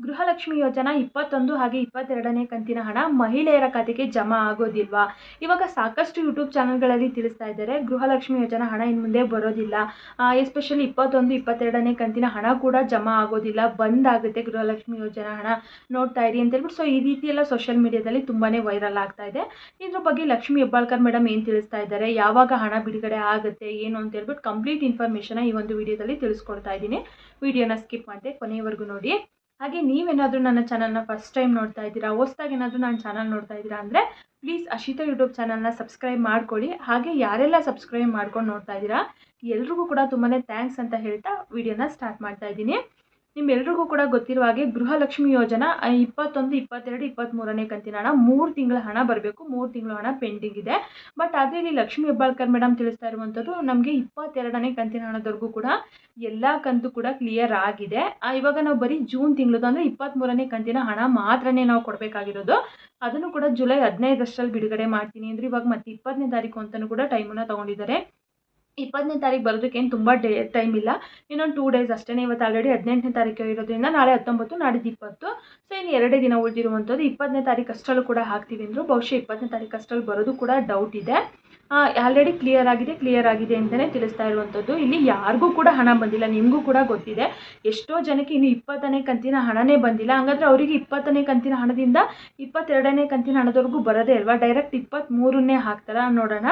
ಗೃಹಲಕ್ಷ್ಮಿ ಯೋಜನಾ ಇಪ್ಪತ್ತೊಂದು ಹಾಗೆ ಇಪ್ಪತ್ತೆರಡನೇ ಕಂತಿನ ಹಣ ಮಹಿಳೆಯರ ಖಾತೆಗೆ ಜಮಾ ಆಗೋದಿಲ್ವಾ? ಇವಾಗ ಸಾಕಷ್ಟು ಯೂಟ್ಯೂಬ್ ಚಾನಲ್ಗಳಲ್ಲಿ ತಿಳಿಸ್ತಾ ಇದ್ದಾರೆ, ಗೃಹಲಕ್ಷ್ಮಿ ಯೋಜನಾ ಹಣ ಇನ್ನು ಮುಂದೆ ಬರೋದಿಲ್ಲ. ಎಸ್ಪೆಷಲಿ ಇಪ್ಪತ್ತೊಂದು, ಇಪ್ಪತ್ತೆರಡನೇ ಕಂತಿನ ಹಣ ಕೂಡ ಜಮಾ ಆಗೋದಿಲ್ಲ, ಬಂದ್ ಆಗುತ್ತೆ ಗೃಹಲಕ್ಷ್ಮಿ ಯೋಜನಾ ಹಣ. ನೋಡ್ತಾ ಇರಿ ಅಂತ ಹೇಳ್ಬಿಟ್ಟು, ಸೊ, ಈ ರೀತಿ ಎಲ್ಲ ಸೋಷಿಯಲ್ ಮೀಡಿಯಾದಲ್ಲಿ ತುಂಬಾ ವೈರಲ್ ಆಗ್ತಾ ಇದೆ. ಇದ್ರ ಬಗ್ಗೆ ಲಕ್ಷ್ಮಿ ಹೆಬ್ಬಾಳ್ಕರ್ ಮೇಡಮ್ ಏನು ತಿಳಿಸ್ತಾ ಇದ್ದಾರೆ, ಯಾವಾಗ ಹಣ ಬಿಡುಗಡೆ ಆಗುತ್ತೆ, ಏನು ಅಂತ ಹೇಳ್ಬಿಟ್ಟು ಕಂಪ್ಲೀಟ್ ಇನ್ಫಾರ್ಮೇಷನ್ ಈ ಒಂದು ವಿಡಿಯೋದಲ್ಲಿ ತಿಳಿಸ್ಕೊಡ್ತಾ ಇದ್ದೀನಿ. ವಿಡಿಯೋನ ಸ್ಕಿಪ್ ಮಾಡಿದೆ ಕೊನೆಯವರೆಗೂ ನೋಡಿ. ಹಾಗೆ ನೀವೇನಾದರೂ ನನ್ನ ಚಾನಲ್ನ ಫಸ್ಟ್ ಟೈಮ್ ನೋಡ್ತಾ ಇದ್ದೀರಾ, ಹೊಸ್ದಾಗಿ ಏನಾದರೂ ನನ್ನ ಚಾನಲ್ ನೋಡ್ತಾ ಇದ್ದೀರಾ ಅಂದರೆ ಪ್ಲೀಸ್ ಅಶಿತಾ ಯೂಟ್ಯೂಬ್ ಚಾನಲ್ನ ಸಬ್ಸ್ಕ್ರೈಬ್ ಮಾಡ್ಕೊಳ್ಳಿ. ಹಾಗೆ ಯಾರೆಲ್ಲ ಸಬ್ಸ್ಕ್ರೈಬ್ ಮಾಡ್ಕೊಂಡು ನೋಡ್ತಾ ಇದ್ದೀರಾ, ಎಲ್ರಿಗೂ ಕೂಡ ತುಂಬಾ ಥ್ಯಾಂಕ್ಸ್ ಅಂತ ಹೇಳ್ತಾ ವಿಡಿಯೋನ ಸ್ಟಾರ್ಟ್ ಮಾಡ್ತಾ ಇದ್ದೀನಿ. ನಿಮ್ಮೆಲ್ರಿಗೂ ಕೂಡ ಗೊತ್ತಿರುವ ಹಾಗೆ ಗೃಹಲಕ್ಷ್ಮಿ ಯೋಜನಾ ಇಪ್ಪತ್ತೊಂದು, ಇಪ್ಪತ್ತೆರಡು ಇಪ್ಪತ್ತ್ಮೂರನೇ ಕಂತಿನ ಹಣ ಮೂರು ತಿಂಗಳ ಹಣ ಬರಬೇಕು. ಮೂರು ತಿಂಗಳ ಹಣ ಪೆಂಡಿಂಗ್ ಇದೆ. ಬಟ್ ಆದರೆ ಇಲ್ಲಿ ಲಕ್ಷ್ಮಿ ಹೆಬ್ಬಾಳ್ಕರ್ ಮೇಡಮ್ ತಿಳಿಸ್ತಾ ಇರುವಂಥದ್ದು ನಮಗೆ ಇಪ್ಪತ್ತೆರಡನೇ ಕಂತಿನ ಹಣದವರೆಗೂ ಕೂಡ ಎಲ್ಲ ಕಂತು ಕೂಡ ಕ್ಲಿಯರ್ ಆಗಿದೆ. ಇವಾಗ ನಾವು ಬರೀ ಜೂನ್ ತಿಂಗಳದ್ದು ಅಂದರೆ ಇಪ್ಪತ್ತ್ಮೂರನೇ ಕಂತಿನ ಹಣ ಮಾತ್ರನೇ ನಾವು ಕೊಡಬೇಕಾಗಿರೋದು. ಅದನ್ನು ಕೂಡ ಜುಲೈ ಹದಿನೈದಷ್ಟರಲ್ಲಿ ಬಿಡುಗಡೆ ಮಾಡ್ತೀನಿ ಅಂದರೆ ಇವಾಗ ಮತ್ತೆ ಇಪ್ಪತ್ತನೇ ತಾರೀಕು ಅಂತಲೂ ಕೂಡ ಟೈಮನ್ನು ತೊಗೊಂಡಿದ್ದಾರೆ. ಇಪ್ಪತ್ತನೇ ತಾರೀಕು ಬರೋದಕ್ಕೇನು ತುಂಬ ಡೇ ಟೈಮ್ ಇಲ್ಲ. ಇನ್ನೊಂದು ಟೂ ಡೇಸ್ ಅಷ್ಟೇ ಇವತ್ತು ಆಲ್ರೆಡಿ ಹದಿನೆಂಟನೇ ತಾರೀಕು ಇರೋದ್ರಿಂದ ನಾಳೆ ಹತ್ತೊಂಬತ್ತು, ನಾಡಿದ್ದು ಇಪ್ಪತ್ತು. ಸೊ ಇನ್ನು ಎರಡೇ ದಿನ ಉಳಿದಿರುವಂಥದ್ದು ಇಪ್ಪತ್ತನೇ ತಾರೀಕು ಅಷ್ಟರಲ್ಲೂ ಕೂಡ ಹಾಕ್ತೀವಿ ಅಂದರು ಬಹುಶಃ ಇಪ್ಪತ್ತನೇ ತಾರೀಕು ಅಷ್ಟರಲ್ಲಿ ಬರೋದು ಕೂಡ ಡೌಟ್ ಇದೆ. ಆಲ್ರೆಡಿ ಕ್ಲಿಯರ್ ಆಗಿದೆ ಕ್ಲಿಯರ್ ಆಗಿದೆ ಅಂತಲೇ ತಿಳಿಸ್ತಾ ಇರುವಂಥದ್ದು. ಇಲ್ಲಿ ಯಾರಿಗೂ ಕೂಡ ಹಣ ಬಂದಿಲ್ಲ, ನಿಮಗೂ ಕೂಡ ಗೊತ್ತಿದೆ. ಎಷ್ಟೋ ಜನಕ್ಕೆ ಇನ್ನು ಇಪ್ಪತ್ತನೇ ಕಂತಿನ ಹಣನೇ ಬಂದಿಲ್ಲ. ಹಾಗಾದರೆ ಅವರಿಗೆ ಇಪ್ಪತ್ತನೇ ಕಂತಿನ ಹಣದಿಂದ ಇಪ್ಪತ್ತೆರಡನೇ ಕಂತಿನ ಹಣದವರೆಗೂ ಬರೋದೇ ಅಲ್ವಾ? ಡೈರೆಕ್ಟ್ ಇಪ್ಪತ್ತ್ಮೂರನ್ನೇ ಹಾಕ್ತಾರ? ನೋಡೋಣ.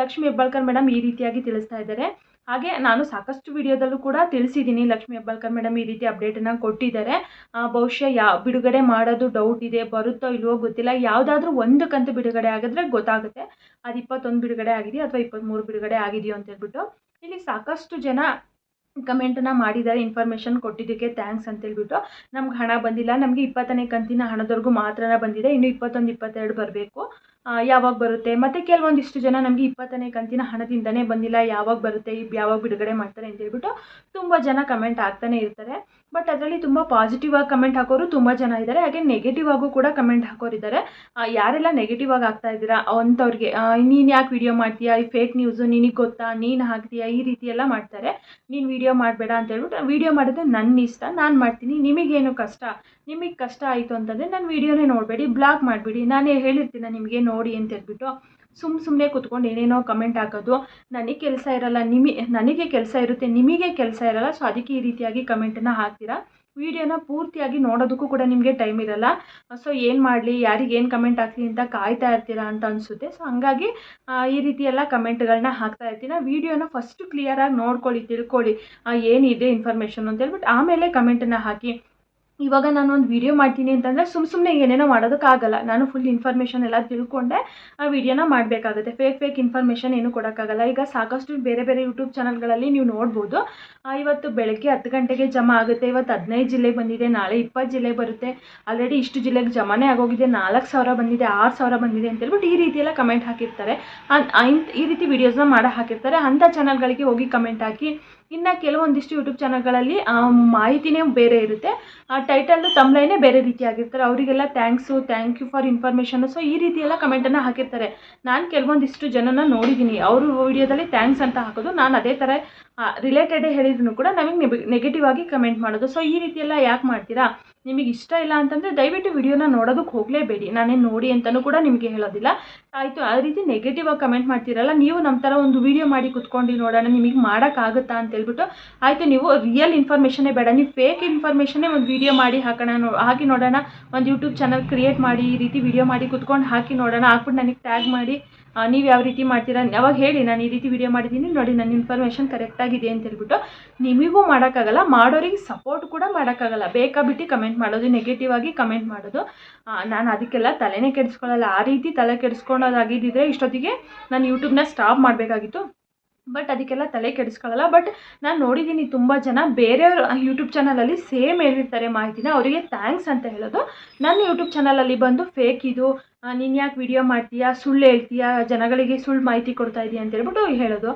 ಲಕ್ಷ್ಮಿ ಹೆಬ್ಬಾಳ್ಕರ್ ಮೇಡಮ್ ಈ ರೀತಿಯಾಗಿ ತಿಳಿಸ್ತಾ ಇದ್ದಾರೆ. ಹಾಗೆ ನಾನು ಸಾಕಷ್ಟು ವಿಡಿಯೋದಲ್ಲೂ ಕೂಡ ತಿಳಿಸಿದ್ದೀನಿ ಲಕ್ಷ್ಮಿ ಹೆಬ್ಬಾಳ್ಕರ್ ಮೇಡಮ್ ಈ ರೀತಿ ಅಪ್ಡೇಟನ್ನು ಕೊಟ್ಟಿದ್ದಾರೆ. ಬಹುಶಃ ಯಾ, ಬಿಡುಗಡೆ ಮಾಡೋದು ಡೌಟ್ ಇದೆ, ಬರುತ್ತೋ ಇಲ್ವೋ ಗೊತ್ತಿಲ್ಲ. ಯಾವುದಾದ್ರೂ ಒಂದು ಕಂತು ಬಿಡುಗಡೆ ಆಗಿದ್ರೆ ಗೊತ್ತಾಗುತ್ತೆ. ಅದು ಇಪ್ಪತ್ತೊಂದು ಬಿಡುಗಡೆ ಆಗಿದೆಯೋ ಅಥವಾ ಇಪ್ಪತ್ತ್ಮೂರು ಬಿಡುಗಡೆ ಆಗಿದೆಯೋ ಅಂತ ಹೇಳ್ಬಿಟ್ಟು. ಇಲ್ಲಿ ಸಾಕಷ್ಟು ಜನ ಕಮೆಂಟನ್ನು ಮಾಡಿದ್ದಾರೆ ಇನ್ಫಾರ್ಮೇಷನ್ ಕೊಟ್ಟಿದ್ದಕ್ಕೆ ಥ್ಯಾಂಕ್ಸ್ ಅಂತ ಹೇಳ್ಬಿಟ್ಟು. ನಮ್ಗೆ ಹಣ ಬಂದಿಲ್ಲ. ನಮಗೆ ಇಪ್ಪತ್ತನೇ ಕಂತಿನ ಹಣದವರೆಗೂ ಮಾತ್ರ ಬಂದಿದೆ. ಇನ್ನು ಇಪ್ಪತ್ತೊಂದು, ಇಪ್ಪತ್ತೆರಡು ಬರಬೇಕು. ಯಾವಾಗ ಬರುತ್ತೆ? ಮತ್ತು ಕೆಲವೊಂದಿಷ್ಟು ಜನ ನಮಗೆ ಇಪ್ಪತ್ತನೇ ಕಂತಿನ ಹಣದಿಂದನೇ ಬಂದಿಲ್ಲ, ಯಾವಾಗ ಬರುತ್ತೆ ಯಾವಾಗ ಬಿಡುಗಡೆ ಮಾಡ್ತಾರೆ ಅಂತ ಹೇಳ್ಬಿಟ್ಟು ತುಂಬ ಜನ ಕಮೆಂಟ್ ಆಗ್ತಾನೆ ಇರ್ತಾರೆ. ಬಟ್ ಅದರಲ್ಲಿ ತುಂಬ ಪಾಸಿಟಿವ್ ಆಗಿ ಕಮೆಂಟ್ ಹಾಕೋರು ತುಂಬ ಜನ ಇದ್ದಾರೆ. ಹಾಗೆ ನೆಗೆಟಿವ್ ಆಗು ಕೂಡ ಕಮೆಂಟ್ ಹಾಕೋರಿದ್ದಾರೆ ಯಾರೆಲ್ಲ ನೆಗೆಟಿವ್ ಆಗಿ ಆಗ್ತಾ ಇದ್ದೀರಾ? ಅಂಥವ್ರಿಗೆ ನೀನು ಯಾಕೆ ವಿಡಿಯೋ ಮಾಡ್ತೀಯಾ? ಈ ಫೇಕ್ ನ್ಯೂಸು ನಿನಗೆ ಗೊತ್ತಾ? ನೀನು ಹಾಕ್ತೀಯಾ? ಈ ರೀತಿ ಎಲ್ಲ ಮಾಡ್ತಾರೆ. ನೀನು ವಿಡಿಯೋ ಮಾಡಬೇಡ ಅಂತ ಹೇಳ್ಬಿಟ್ಟು ವಿಡಿಯೋ ಮಾಡೋದು ನನ್ನ ಇಷ್ಟ, ನಾನು ಮಾಡ್ತೀನಿ. ನಿಮಗೇನು ಕಷ್ಟ? ನಿಮಗೆ ಕಷ್ಟ ಆಯಿತು ಅಂತಂದರೆ ನಾನು ವಿಡಿಯೋನೇ ನೋಡಬೇಡಿ ಬ್ಲಾಕ್ ಮಾಡಿಬಿಡಿ. ನಾನೇ ಹೇಳಿರ್ತೀನಿ ನಿಮಗೆ ನೋಡಿ ಅಂತ ಹೇಳ್ಬಿಟ್ಟು. ಸುಮ್ಮ ಸುಮ್ಮನೆ ಕುತ್ಕೊಂಡು ಏನೇನೋ ಕಮೆಂಟ್ ಹಾಕೋದು. ನನಗೆ ಕೆಲಸ ಇರಲ್ಲ ನಿಮಗೆ ನನಗೆ ಕೆಲಸ ಇರುತ್ತೆ, ನಿಮಗೆ ಕೆಲಸ ಇರಲ್ಲ ಸೊ ಅದಕ್ಕೆ ಈ ರೀತಿಯಾಗಿ ಕಮೆಂಟನ್ನು ಹಾಕ್ತೀರಾ. ವಿಡಿಯೋನ ಪೂರ್ತಿಯಾಗಿ ನೋಡೋದಕ್ಕೂ ಕೂಡ ನಿಮಗೆ ಟೈಮ್ ಇರಲ್ಲ. ಸೊ ಏನು ಮಾಡಲಿ, ಯಾರಿಗೆ ಏನು ಕಮೆಂಟ್ ಹಾಕ್ತೀನಿ ಅಂತ ಕಾಯ್ತಾ ಇರ್ತೀರಾ ಅಂತ ಅನಿಸುತ್ತೆ. ಸೊ ಹಂಗಾಗಿ ಈ ರೀತಿ ಎಲ್ಲ ಕಮೆಂಟ್ಗಳನ್ನ ಹಾಕ್ತಾ ಇರ್ತೀನಿ. ವಿಡಿಯೋನ ಫಸ್ಟು ಕ್ಲಿಯರಾಗಿ ನೋಡ್ಕೊಳ್ಳಿ, ತಿಳ್ಕೊಳ್ಳಿ ಏನಿದೆ ಇನ್ಫಾರ್ಮೇಷನ್ ಅಂತ ಹೇಳ್ಬಿಟ್ಟು ಆಮೇಲೆ ಕಮೆಂಟನ್ನು ಹಾಕಿ. ಇವಾಗ ನಾನು ಒಂದು ವಿಡಿಯೋ ಮಾಡ್ತೀನಿ ಅಂತಂದರೆ ಸುಮ್ಮ ಸುಮ್ಮನೆ ಏನೇನೋ ಮಾಡೋದಕ್ಕಾಗಲ್ಲ ನಾನು ಫುಲ್ ಇನ್ಫಾರ್ಮೇಷನ್ ಎಲ್ಲ ತಿಳ್ಕೊಂಡೆ, ಆ ವಿಡಿಯೋನ ಮಾಡಬೇಕಾಗುತ್ತೆ. ಫೇಕ್ ಫೇಕ್ ಇನ್ಫಾರ್ಮೇಷನ್ ಏನು ಕೊಡೋಕ್ಕಾಗಲ್ಲ. ಈಗ ಸಾಕಷ್ಟು ಬೇರೆ ಬೇರೆ ಯೂಟ್ಯೂಬ್ ಚಾನಲ್ಗಳಲ್ಲಿ ನೀವು ನೋಡ್ಬೋದು. ಇವತ್ತು ಬೆಳಗ್ಗೆ ಹತ್ತು ಗಂಟೆಗೆ ಜಮಾ ಆಗುತ್ತೆ. ಇವತ್ತು ಹದಿನೈದು ಜಿಲ್ಲೆ ಬಂದಿದೆ, ನಾಳೆ ಇಪ್ಪತ್ತು ಜಿಲ್ಲೆ ಬರುತ್ತೆ. ಆಲ್ರೆಡಿ ಇಷ್ಟು ಜಿಲ್ಲೆಗೆ ಜಮಾನೇ ಆಗೋಗಿದೆ. ನಾಲ್ಕು ಸಾವಿರ ಬಂದಿದೆ, ಆರು ಸಾವಿರ ಬಂದಿದೆ ಅಂತ ಹೇಳ್ಬಿಟ್ಟು ಈ ರೀತಿ ಎಲ್ಲ ಕಮೆಂಟ್ ಹಾಕಿರ್ತಾರೆ ಈ ರೀತಿ ವಿಡಿಯೋಸ್ನ ಮಾಡಿ ಹಾಕಿರ್ತಾರೆ. ಅಂಥ ಚಾನಲ್ಗಳಿಗೆ ಹೋಗಿ ಕಮೆಂಟ್ ಹಾಕಿ ಇನ್ನು ಕೆಲವೊಂದಿಷ್ಟು ಯೂಟ್ಯೂಬ್ ಚಾನಲ್ಗಳಲ್ಲಿ ಮಾಹಿತಿನೇ ಬೇರೆ ಇರುತ್ತೆ. ಆ ಟೈಟಲ್ದು ತಮ್ಲೈನೇ ಬೇರೆ ರೀತಿ ಆಗಿರ್ತಾರೆ ಅವರಿಗೆಲ್ಲ thanks thank you for information so ಈ ರೀತಿ ಎಲ್ಲ ಕಮೆಂಟನ್ನು ಹಾಕಿರ್ತಾರೆ. ನಾನು ಕೆಲವೊಂದಿಷ್ಟು ಜನನ ನೋಡಿದ್ದೀನಿ ಅವರು ವಿಡಿಯೋದಲ್ಲಿ ಥ್ಯಾಂಕ್ಸ್ ಅಂತ ಹಾಕೋದು. ನಾನು ಅದೇ ಥರ ರಿಲೇಟೆಡೇ ಹೇಳಿದ್ರು ಕೂಡ ನಮಗೆ ನೆಗೆಟಿವ್ ಆಗಿ ಕಮೆಂಟ್ ಮಾಡೋದು. ಸೊ ಈ ರೀತಿ ಎಲ್ಲ ಯಾಕೆ ಮಾಡ್ತೀರಾ? ನಿಮಗೆ ಇಷ್ಟ ಇಲ್ಲ ಅಂತಂದರೆ ದಯವಿಟ್ಟು ವಿಡಿಯೋನ ನೋಡೋದಕ್ಕೆ ಹೋಗಲೇಬೇಡಿ. ನಾನೇನು ನೋಡಿ ಅಂತಲೂ ಕೂಡ ನಿಮಗೆ ಹೇಳೋದಿಲ್ಲ. ಆಯಿತು, ಆ ರೀತಿ ನೆಗೆಟಿವ್ ಆಗಿ ಕಮೆಂಟ್ ಮಾಡ್ತೀರಲ್ಲ, ನೀವು ನಮ್ಮ ಥರ ಒಂದು ವಿಡಿಯೋ ಮಾಡಿ ಕುತ್ಕೊಂಡು ನೋಡೋಣ, ನಿಮಗೆ ಮಾಡೋಕ್ಕಾಗುತ್ತಾ ಅಂತ ಹೇಳ್ಬಿಟ್ಟು, ಆಯಿತು, ನೀವು ರಿಯಲ್ ಇನ್ಫಾರ್ಮೇಷನ್ನೇ ಬೇಡ. ನೀವು ಫೇಕ್ ಇನ್ಫಾರ್ಮೇಷನ್ನೇ ಒಂದು ವಿಡಿಯೋ ಮಾಡಿ ಹಾಕೋಣ, ನೋ, ಹಾಕಿ ನೋಡೋಣ. ಒಂದು ಯೂಟ್ಯೂಬ್ ಚಾನಲ್ ಕ್ರಿಯೇಟ್ ಮಾಡಿ, ಈ ರೀತಿ ವಿಡಿಯೋ ಮಾಡಿ ಕುತ್ಕೊಂಡು ಹಾಕಿ ನೋಡೋಣ. ಹಾಕ್ಬಿಟ್ಟು ನನಗೆ ಟ್ಯಾಗ್ ಮಾಡಿ. ನೀವು ಯಾವ ರೀತಿ ಮಾಡ್ತೀರಾ? ಯಾವಾಗ ಹೇಳಿ, ನಾನು ಈ ರೀತಿ ವಿಡಿಯೋ ಮಾಡಿದ್ದೀನಿ. ನೋಡಿ ನನ್ನ ಇನ್ಫಾರ್ಮೇಷನ್ ಕರೆಕ್ಟಾಗಿದೆ ಅಂತ ಹೇಳ್ಬಿಟ್ಟು ನಿಮಗೂ ಮಾಡೋಕ್ಕಾಗಲ್ಲ, ಮಾಡೋರಿಗೆ ಸಪೋರ್ಟ್ ಕೂಡ ಮಾಡೋಕ್ಕಾಗಲ್ಲ. ಬೇಕಾಬಿಟ್ಟು ಕಮೆಂಟ್ ಮಾಡೋದು ನೆಗೆಟಿವ್ ಆಗಿ ಕಮೆಂಟ್ ಮಾಡೋದು. ನಾನು ಅದಕ್ಕೆಲ್ಲ ತಲೆನೇ ಕೆಡಿಸ್ಕೊಳ್ಳಲ್ಲ. ಆ ರೀತಿ ತಲೆ ಕೆಡಿಸ್ಕೊಳ್ಳೋದಾಗಿದ್ದರೆ ಇಷ್ಟೊತ್ತಿಗೆ ನಾನು ಯೂಟ್ಯೂಬ್ನ ಸ್ಟಾಪ್ ಮಾಡಬೇಕಾಗಿತ್ತು. ಬಟ್ ಅದಕ್ಕೆಲ್ಲ ತಲೆ ಕೆಡಿಸ್ಕೊಳ್ಳಲ್ಲ. ಬಟ್ ನಾನು ನೋಡಿದ್ದೀನಿ ತುಂಬ ಜನ ಬೇರೆಯವ್ರ ಯೂಟ್ಯೂಬ್ ಚಾನಲಲ್ಲಿ ಸೇಮ್ ಹೇಳಿರ್ತಾರೆ ಮಾಹಿತಿನ. ಅವರಿಗೆ ಥ್ಯಾಂಕ್ಸ್ ಅಂತ ಹೇಳೋದು. ನನ್ನ ಯೂಟ್ಯೂಬ್ ಚಾನಲಲ್ಲಿ ಬಂದು ಫೇಕ್ ಇದು ನೀನು ಯಾಕೆ ವಿಡಿಯೋ ಮಾಡ್ತೀಯಾ? ಸುಳ್ಳು ಹೇಳ್ತೀಯಾ? ಜನಗಳಿಗೆ ಸುಳ್ಳು ಮಾಹಿತಿ ಕೊಡ್ತಾ ಇದೀಯ ಅಂತ ಹೇಳೋದು.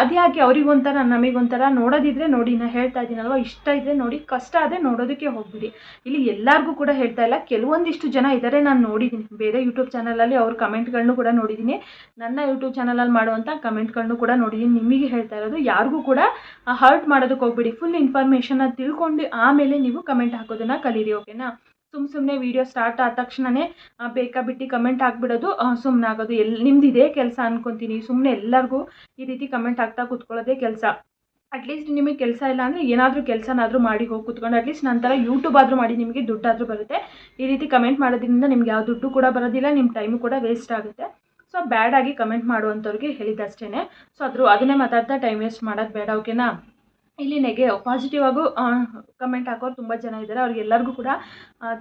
ಅದ್ಯಾಕೆ ಅವ್ರಿಗೊಂಥರ, ನಮಗೊಂಥರ ನೋಡೋದಿದ್ರೆ ನೋಡಿ ನಾನು ಹೇಳ್ತಾ ಇದ್ದೀನಲ್ವ? ಇಷ್ಟ ಇದ್ದರೆ ನೋಡಿ, ಕಷ್ಟ ಆದರೆ ನೋಡೋದಕ್ಕೆ ಹೋಗ್ಬಿಡಿ. ಇಲ್ಲಿ ಎಲ್ಲರಿಗೂ ಕೂಡ ಹೇಳ್ತಾ ಇಲ್ಲ. ಕೆಲವೊಂದಿಷ್ಟು ಜನ ಇದ್ದಾರೆ ನಾನು ನೋಡಿದ್ದೀನಿ ಬೇರೆ ಯೂಟ್ಯೂಬ್ ಚಾನಲಲ್ಲಿ ಅವ್ರ ಕಮೆಂಟ್ಗಳನ್ನು ಕೂಡ ನೋಡಿದ್ದೀನಿ ನನ್ನ ಯೂಟ್ಯೂಬ್ ಚಾನಲಲ್ಲಿ ಮಾಡುವಂಥ ಕಮೆಂಟ್ಗಳನ್ನು ಕೂಡ ನೋಡಿದ್ದೀನಿ ನಿಮಗೆ ಹೇಳ್ತಾ ಇರೋದು, ಯಾರಿಗೂ ಕೂಡ ಹರ್ಟ್ ಮಾಡೋದಕ್ಕೆ ಹೋಗ್ಬಿಡಿ. ಫುಲ್ ಇನ್ಫಾರ್ಮೇಷನ್ನ ತಿಳ್ಕೊಂಡು ಆಮೇಲೆ ನೀವು ಕಮೆಂಟ್ ಹಾಕೋದನ್ನು ಕಲೀರಿ ಓಕೆನಾ ಸುಮ್ಮ ಸುಮ್ಮನೆ ವೀಡಿಯೋ ಸ್ಟಾರ್ಟ್ ಆದ ತಕ್ಷಣವೇ ಬೇಕಾ ಬಿಟ್ಟು ಕಮೆಂಟ್ ಹಾಕ್ಬಿಡೋದು. ಸುಮ್ಮನೆ ಆಗೋದು. ಎಲ್ಲಿ ನಿಮ್ದು ಇದೇ ಕೆಲಸ ಅನ್ಕೊಂತೀನಿ. ಸುಮ್ಮನೆ ಎಲ್ಲರಿಗೂ ಈ ರೀತಿ ಕಮೆಂಟ್ ಹಾಕ್ತಾ ಕೂತ್ಕೊಳ್ಳೋದೇ ಕೆಲಸ. ಅಟ್ಲೀಸ್ಟ್ ನಿಮಗೆ ಕೆಲಸ ಇಲ್ಲ ಅಂದರೆ ಏನಾದರೂ ಕೆಲಸನಾದರೂ ಮಾಡಿ ಹೋಗಿ ಕುತ್ಕೊಂಡು ಅಟ್ಲೀಸ್ಟ್ ನಂತರ ಯೂಟ್ಯೂಬ್ ಆದರೂ ಮಾಡಿ ನಿಮಗೆ ದುಡ್ಡಾದರೂ ಬರುತ್ತೆ. ಈ ರೀತಿ ಕಮೆಂಟ್ ಮಾಡೋದ್ರಿಂದ ನಿಮ್ಗೆ ಯಾವ ದುಡ್ಡು ಕೂಡ ಬರೋದಿಲ್ಲ ನಿಮ್ಮ ಟೈಮು ಕೂಡ ವೇಸ್ಟ್ ಆಗುತ್ತೆ. ಸೊ ಬ್ಯಾಡಾಗಿ ಕಮೆಂಟ್ ಮಾಡುವಂಥವ್ರಿಗೆ ಹೇಳಿದ್ದಷ್ಟೇ ಸೊ ಅದ್ರೂ, ಅದನ್ನೇ ಮಾತಾಡ್ತಾ ಟೈಮ್ ವೇಸ್ಟ್ ಮಾಡೋದು ಬೇಡ ಓಕೆನಾ ಇಲ್ಲಿ ನೆಗೆ ಪಾಸಿಟಿವ್ ಆಗು ಕಮೆಂಟ್ ಹಾಕೋರು ತುಂಬ ಜನ ಇದ್ದಾರೆ. ಅವ್ರಿಗೆಲ್ಲರಿಗೂ ಕೂಡ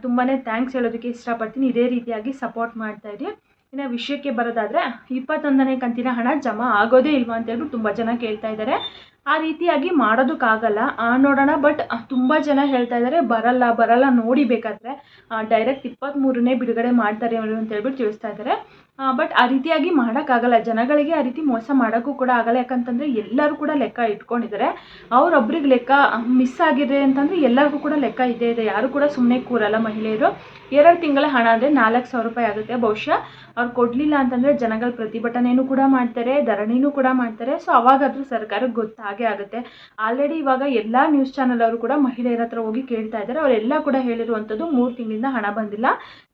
ತುಂಬಾ ಥ್ಯಾಂಕ್ಸ್ ಹೇಳೋದಕ್ಕೆ ಇಷ್ಟಪಡ್ತೀನಿ. ಇದೇ ರೀತಿಯಾಗಿ ಸಪೋರ್ಟ್ ಮಾಡ್ತಾ ಮಾಡ್ತಾಯಿರಿ ಇನ್ನು ವಿಷಯಕ್ಕೆ ಬರೋದಾದರೆ, ಇಪ್ಪತ್ತೊಂದನೇ ಕಂತಿನ ಹಣ ಜಮಾ ಆಗೋದೇ ಇಲ್ವಾ ಅಂತೇಳ್ಬಿಟ್ಟು ತುಂಬ ಜನ ಕೇಳ್ತಾ ಇದ್ದಾರೆ. ಆ ರೀತಿಯಾಗಿ ಮಾಡೋದಕ್ಕಾಗಲ್ಲ. ನೋಡೋಣ ಬಟ್ ತುಂಬ ಜನ ಹೇಳ್ತಾ ಇದ್ದಾರೆ ಬರಲ್ಲ ಬರಲ್ಲ, ನೋಡಿ ಬೇಕಾದರೆ. ಡೈರೆಕ್ಟ್ ಇಪ್ಪತ್ತ್ಮೂರನೇ ಬಿಡುಗಡೆ ಮಾಡ್ತಾರೆ ಅವರು ಅಂತ ಹೇಳ್ಬಿಟ್ಟು ತಿಳಿಸ್ತಾ ಇದ್ದಾರೆ ಬಟ್ ಆ ರೀತಿಯಾಗಿ ಮಾಡೋಕ್ಕಾಗಲ್ಲ. ಜನಗಳಿಗೆ ಆ ರೀತಿ ಮೋಸ ಮಾಡೋಕ್ಕೂ ಕೂಡ ಆಗಲ್ಲ. ಯಾಕಂತಂದರೆ ಎಲ್ಲರೂ ಕೂಡ ಲೆಕ್ಕ ಇಟ್ಕೊಂಡಿದ್ದಾರೆ ಅವರೊಬ್ರಿಗೆ ಲೆಕ್ಕ ಮಿಸ್ ಆಗಿದೆ ಅಂತಂದರೆ ಎಲ್ಲರಿಗೂ ಕೂಡ ಲೆಕ್ಕ ಇದ್ದೇ ಇದೆ. ಯಾರು ಕೂಡ ಸುಮ್ಮನೆ ಕೂರಲ್ಲ ಮಹಿಳೆಯರು. ಎರಡು ತಿಂಗಳ ಹಣ ಅಂದರೆ ನಾಲ್ಕು ಸಾವಿರ ರೂಪಾಯಿ ಆಗುತ್ತೆ ಬಹುಶಃ. ಅವ್ರು ಕೊಡಲಿಲ್ಲ ಅಂತಂದರೆ ಜನಗಳ ಪ್ರತಿಭಟನೆಯೂ ಕೂಡ ಮಾಡ್ತಾರೆ, ಧರಣಿನೂ ಕೂಡ ಮಾಡ್ತಾರೆ. ಸೊ ಅವಾಗಾದರೂ ಸರ್ಕಾರಕ್ಕೆ ಗೊತ್ತಾಗೇ ಆಗುತ್ತೆ. ಆಲ್ರೆಡಿ ಇವಾಗ ಎಲ್ಲ ನ್ಯೂಸ್ ಚಾನಲ್ ಅವರು ಕೂಡ ಮಹಿಳೆಯರ ಹತ್ರ ಹೋಗಿ ಕೇಳ್ತಾ ಇದ್ದಾರೆ. ಅವರೆಲ್ಲ ಕೂಡ ಹೇಳಿರುವಂಥದ್ದು ಮೂರು ತಿಂಗಳಿಂದ ಹಣ ಬಂದಿಲ್ಲ,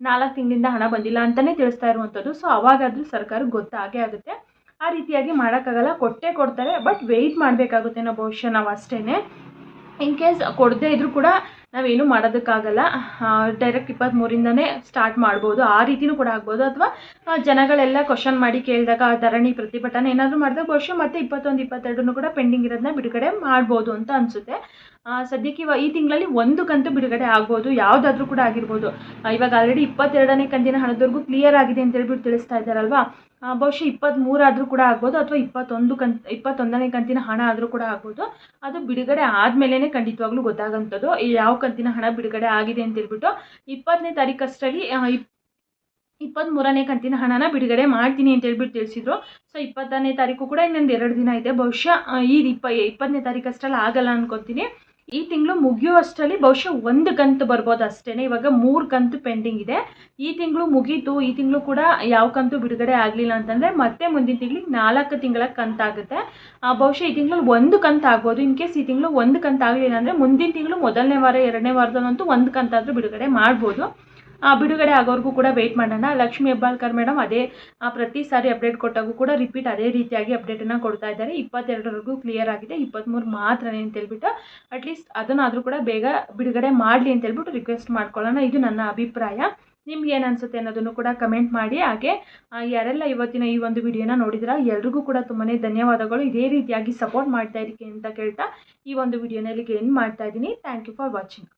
ನಾಲ್ಕು ತಿಂಗಳಿಂದ ಹಣ ಬಂದಿಲ್ಲ ಅಂತಲೇ ತಿಳಿಸ್ತಾ ಇರುವಂಥದ್ದು ಸೊ ಅವಾಗಾದರೂ ಸರ್ಕಾರಕ್ಕೆ ಗೊತ್ತಾಗೇ ಆಗುತ್ತೆ. ಆ ರೀತಿಯಾಗಿ ಮಾಡೋಕ್ಕಾಗಲ್ಲ, ಕೊಟ್ಟೇ ಕೊಡ್ತಾರೆ ಬಟ್ ವೆಯ್ಟ್ ಮಾಡಬೇಕಾಗುತ್ತೆ ಅನ್ನೋ ಬಹುಶಃ ನಾವು ಅಷ್ಟೇ ಇನ್ ಕೇಸ್ ಕೊಡದೇ ಇದ್ರೂ ಕೂಡ ನಾವೇನು ಮಾಡೋದಕ್ಕಾಗಲ್ಲ. ಡೈರೆಕ್ಟ್ ಇಪ್ಪತ್ತ್ಮೂರಿಂದನೇ ಸ್ಟಾರ್ಟ್ ಮಾಡ್ಬೋದು. ಆ ರೀತಿನೂ ಕೂಡ ಆಗ್ಬೋದು. ಅಥವಾ ಜನಗಳೆಲ್ಲ ಕ್ವಶನ್ ಮಾಡಿ ಕೇಳಿದಾಗ ಧರಣಿ ಪ್ರತಿಭಟನೆ ಏನಾದರೂ ಮಾಡಿದಾಗ ಬಹುಶಃ ಮತ್ತೆ ಇಪ್ಪತ್ತೊಂದು, ಇಪ್ಪತ್ತೆರಡನ್ನೂ ಕೂಡ ಪೆಂಡಿಂಗ್ ಇರೋದನ್ನ ಬಿಡುಗಡೆ ಮಾಡ್ಬೋದು ಅಂತ ಅನಿಸುತ್ತೆ. ಸದ್ಯಕ್ಕೆ ಇವಾಗ ಈ ತಿಂಗಳಲ್ಲಿ ಒಂದು ಕಂತು ಬಿಡುಗಡೆ ಆಗ್ಬೋದು, ಯಾವುದಾದ್ರೂ ಕೂಡ ಆಗಿರ್ಬೋದು. ಇವಾಗ ಆಲ್ರೆಡಿ ಇಪ್ಪತ್ತೆರಡನೇ ಕಂತಿನ ಹಣದವರೆಗೂ ಕ್ಲಿಯರ್ ಆಗಿದೆ ಅಂತ ಹೇಳ್ಬಿಟ್ಟು ತಿಳಿಸ್ತಾ ಇದ್ದಾರಲ್ವಾ? ಬಹುಶಃ ಇಪ್ಪತ್ತ್ಮೂರಾದರೂ ಕೂಡ ಆಗ್ಬೋದು, ಅಥವಾ ಇಪ್ಪತ್ತೊಂದು ಕಂತ್ ಇಪ್ಪತ್ತೊಂದನೇ ಕಂತಿನ ಹಣ ಆದರೂ ಕೂಡ ಆಗ್ಬೋದು. ಅದು ಬಿಡುಗಡೆ ಆದಮೇಲೆ ಖಂಡಿತವಾಗ್ಲೂ ಗೊತ್ತಾಗೋಂಥದ್ದು ಯಾವ ಕಂತಿನ ಹಣ ಬಿಡುಗಡೆ ಆಗಿದೆ ಅಂತ ಹೇಳ್ಬಿಟ್ಟು. ಇಪ್ಪತ್ತನೇ ತಾರೀಕಷ್ಟರಲ್ಲಿ ಇಪ್ ಇಪ್ಪತ್ತ್ಮೂರನೇ ಕಂತಿನ ಹಣನ ಬಿಡುಗಡೆ ಮಾಡ್ತೀನಿ ಅಂತ ಹೇಳ್ಬಿಟ್ಟು ತಿಳಿಸಿದ್ರು. ಸೊ, ಇಪ್ಪತ್ತನೇ ತಾರೀಕು ಕೂಡ ಇನ್ನೊಂದು ಎರಡು ದಿನ ಇದೆ. ಬಹುಶಃ ಈ ಇಪ್ಪ, ಇಪ್ಪತ್ತನೇ ತಾರೀಕು ಅಷ್ಟರಲ್ಲಿ ಆಗಲ್ಲ ಅನ್ಕೊತೀನಿ. ಈ ತಿಂಗಳು ಮುಗಿಯುವಷ್ಟರಲ್ಲಿ ಬಹುಶಃ ಒಂದು ಕಂತು ಬರ್ಬೋದು ಅಷ್ಟೇ ಇವಾಗ ಮೂರು ಕಂತು ಪೆಂಡಿಂಗ್ ಇದೆ. ಈ ತಿಂಗಳು ಮುಗೀತು. ಈ ತಿಂಗಳು ಕೂಡ ಯಾವ ಕಂತು ಬಿಡುಗಡೆ ಆಗಲಿಲ್ಲ ಅಂತಂದರೆ ಮತ್ತೆ ಮುಂದಿನ ತಿಂಗಳಿಗೆ ನಾಲ್ಕು ತಿಂಗಳ ಕಂತಾಗುತ್ತೆ. ಬಹುಶಃ ಈ ತಿಂಗಳು ಒಂದು ಕಂತು ಆಗ್ಬೋದು. ಇನ್ ಕೇಸ್ ಈ ತಿಂಗಳು ಒಂದು ಕಂತು ಆಗಲಿಲ್ಲ ಅಂದರೆ ಮುಂದಿನ ತಿಂಗಳು ಮೊದಲನೇ ವಾರ, ಎರಡನೇ ವಾರದಲ್ಲಂತೂ ಒಂದು ಕಂತಾದರೂ ಬಿಡುಗಡೆ ಮಾಡ್ಬೋದು. ಬಿಡುಗಡೆ ಆಗೋವರೆಗೂ ಕೂಡ ವೆಯ್ಟ್ ಮಾಡೋಣ. ಲಕ್ಷ್ಮಿ ಹೆಬ್ಬಾಳ್ಕರ್ ಮೇಡಮ್ ಅದೇ ಪ್ರತಿ ಸಾರಿ ಅಪ್ಡೇಟ್ ಕೊಟ್ಟಾಗೂ ಕೂಡ ರಿಪೀಟ್ ಅದೇ ರೀತಿಯಾಗಿ ಅಪ್ಡೇಟನ್ನು ಕೊಡ್ತಾ ಇದ್ದಾರೆ. ಇಪ್ಪತ್ತೆರಡರವರೆಗೂ ಕ್ಲಿಯರ್ ಆಗಿದೆ. ಇಪ್ಪತ್ತ್ಮೂರು ಮಾತ್ರನೇ ಅಂತ ಹೇಳ್ಬಿಟ್ಟು ಅಟ್ಲೀಸ್ಟ್ ಅದನ್ನಾದರೂ ಕೂಡ ಬೇಗ ಬಿಡುಗಡೆ ಮಾಡಲಿ ಅಂತ ಹೇಳ್ಬಿಟ್ಟು ರಿಕ್ವೆಸ್ಟ್ ಮಾಡ್ಕೊಳ್ಳೋಣ. ಇದು ನನ್ನ ಅಭಿಪ್ರಾಯ. ನಿಮ್ಗೆ ಏನು ಅನಿಸುತ್ತೆ ಅನ್ನೋದನ್ನು ಕೂಡ ಕಮೆಂಟ್ ಮಾಡಿ. ಹಾಗೆ ಯಾರೆಲ್ಲ ಇವತ್ತಿನ ಈ ಒಂದು ವಿಡಿಯೋನ ನೋಡಿದ್ರ, ಎಲ್ರಿಗೂ ಕೂಡ ತುಂಬಾ ಧನ್ಯವಾದಗಳು. ಇದೇ ರೀತಿಯಾಗಿ ಸಪೋರ್ಟ್ ಮಾಡ್ತಾ ಇರಿಕೆ ಅಂತ ಕೇಳ್ತಾ ಈ ಒಂದು ವಿಡಿಯೋನಲ್ಲಿ ಏನು ಮಾಡ್ತಾ ಇದ್ದೀನಿ. Thank you for watching